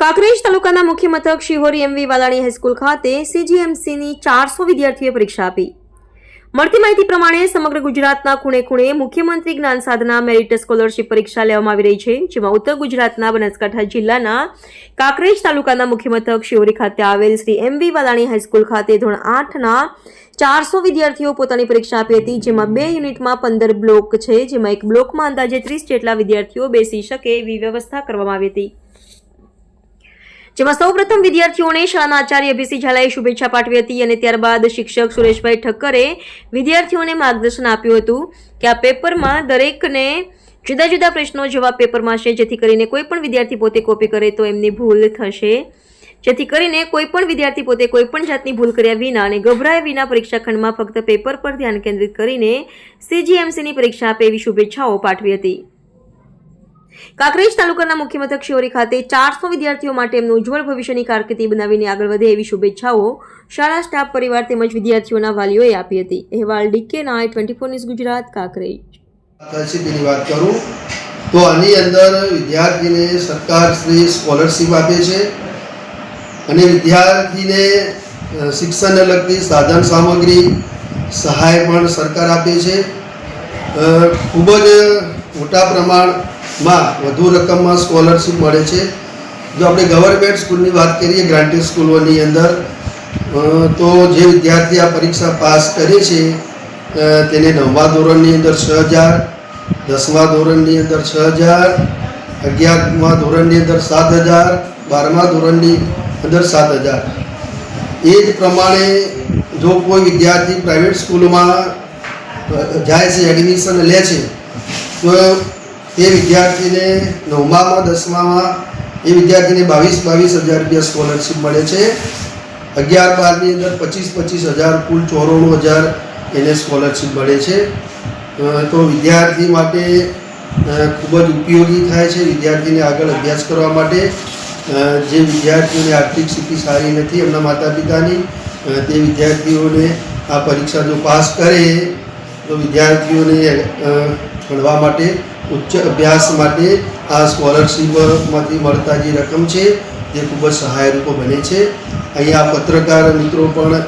કાંકરેજ તાલુકાના મુખ્ય મથક શિહોરી એમવી વાલાણી હાઈસ્કૂલ ખાતે સીજીએમસીની ચારસો વિદ્યાર્થીઓએ પરીક્ષા આપી. મળતી માહિતી પ્રમાણે સમગ્ર ગુજરાતના ખૂણે ખૂણે મુખ્યમંત્રી જ્ઞાન સાધના મેરિટ સ્કોલરશિપ પરીક્ષા લેવામાં આવી રહી છે, જેમાં ઉત્તર ગુજરાતના બનાસકાંઠા જિલ્લાના કાંકરેજ તાલુકાના મુખ્ય મથક શિહોરી ખાતે આવેલ શ્રી એમવી વાલાણી હાઈસ્કૂલ ખાતે ધોરણ આઠના ચારસો વિદ્યાર્થીઓ પોતાની પરીક્ષા આપી હતી, જેમાં બે યુનિટમાં પંદર બ્લોક છે, જેમાં એક બ્લોકમાં અંદાજે ત્રીસ જેટલા વિદ્યાર્થીઓ બેસી શકે એવી વ્યવસ્થા કરવામાં આવી હતી. જેમાં સૌપ્રથમ વિદ્યાર્થીઓને શાળાના આચાર્ય અભિષેક ઝાલાએ શુભેચ્છા પાઠવી હતી અને ત્યારબાદ શિક્ષક સુરેશભાઈ ઠક્કરે વિદ્યાર્થીઓને માર્ગદર્શન આપ્યું હતું કે આ પેપરમાં દરેકને જુદા જુદા પ્રશ્નો જવાબ પેપરમાં છે. જેથી કરીને કોઈ પણ વિદ્યાર્થી પોતે કોપી કરે તો એમની ભૂલ થશે. જેથી કરીને કોઈ પણ વિદ્યાર્થી પોતે કોઈ પણ જાતની ભૂલ કર્યા વિના અને ગભરાયા વિના પરીક્ષા ખંડમાં ફક્ત પેપર પર ધ્યાન કેન્દ્રિત કરીને સીજીએમસીની પરીક્ષા આપે એવી શુભેચ્છાઓ પાઠવી હતી. કાંકરેજ તાલુકાના મુખ્યમથક શિહોરી ખાતે ચારસો વિદ્યાર્થીઓ માટે એમનું ઉજ્જવળ ભવિષ્યની કારકિર્દી બનાવીને આગળ વધે એવી શુભેચ્છાઓ શાળા, સ્ટાફ, પરિવાર તેમજ વિદ્યાર્થીઓના વાલીઓએ આપી હતી. અહેવાલ DK Nai twenty four news Gujarat, Kankrej. સ્કોલરશીપની વાત કરું તો આની અંદર વિદ્યાર્થીને સરકાર સ્કોલરશીપ આપે છે અને વિદ્યાર્થીને શિક્ષણને લગતી સાધન સામગ્રી, સહાય પણ સરકાર આપે છે. ખૂબ જ મોટા પ્રમાણમાં વધુ રકમમાં સ્કોલરશીપ મળે છે. જો આપણે ગવર્મેન્ટ સ્કૂલની વાત કરીએ ગ્રાન્ટેડ સ્કૂલોની અંદર તો જે વિદ્યાર્થી આ પરીક્ષા પાસ કરે છે તેને નવમા ધોરણની અંદર છ હજાર, દસમા ધોરણની અંદર છ હજાર, અગિયારમા ધોરણની અંદર સાત હજાર, બારમા ધોરણની અંદર સાત હજાર. એ જ પ્રમાણે જો કોઈ વિદ્યાર્થી પ્રાઇવેટ સ્કૂલમાં જાય છે એડમિશન લે છે, તો તે વિદ્યાર્થીને નવમામાં, દસમામાં એ વિદ્યાર્થીને બાવીસ બાવીસ હજાર રૂપિયા સ્કોલરશીપ મળે છે. અગિયાર, બારની અંદર પચીસ પચીસ હજાર, કુલ ચોરાણું હજાર એને સ્કોલરશીપ મળે છે. તો વિદ્યાર્થી માટે ખૂબ જ ઉપયોગી થાય છે વિદ્યાર્થીને આગળ અભ્યાસ કરવા માટે. જે વિદ્યાર્થીઓની આર્થિક સ્થિતિ સારી નથી એમના માતા પિતાની તે વિદ્યાર્થીઓને આ પરીક્ષા જો પાસ કરે. તો વિદ્યાર્થીઓને ભણવા માટે, ઉચ્ચ અભ્યાસ માટે આ સ્કોલરશીપમાંથી મળતા જે રકમ છે તે ખૂબ જ સહાયરૂપ બને છે. અહીંયા પત્રકાર મિત્રો પણ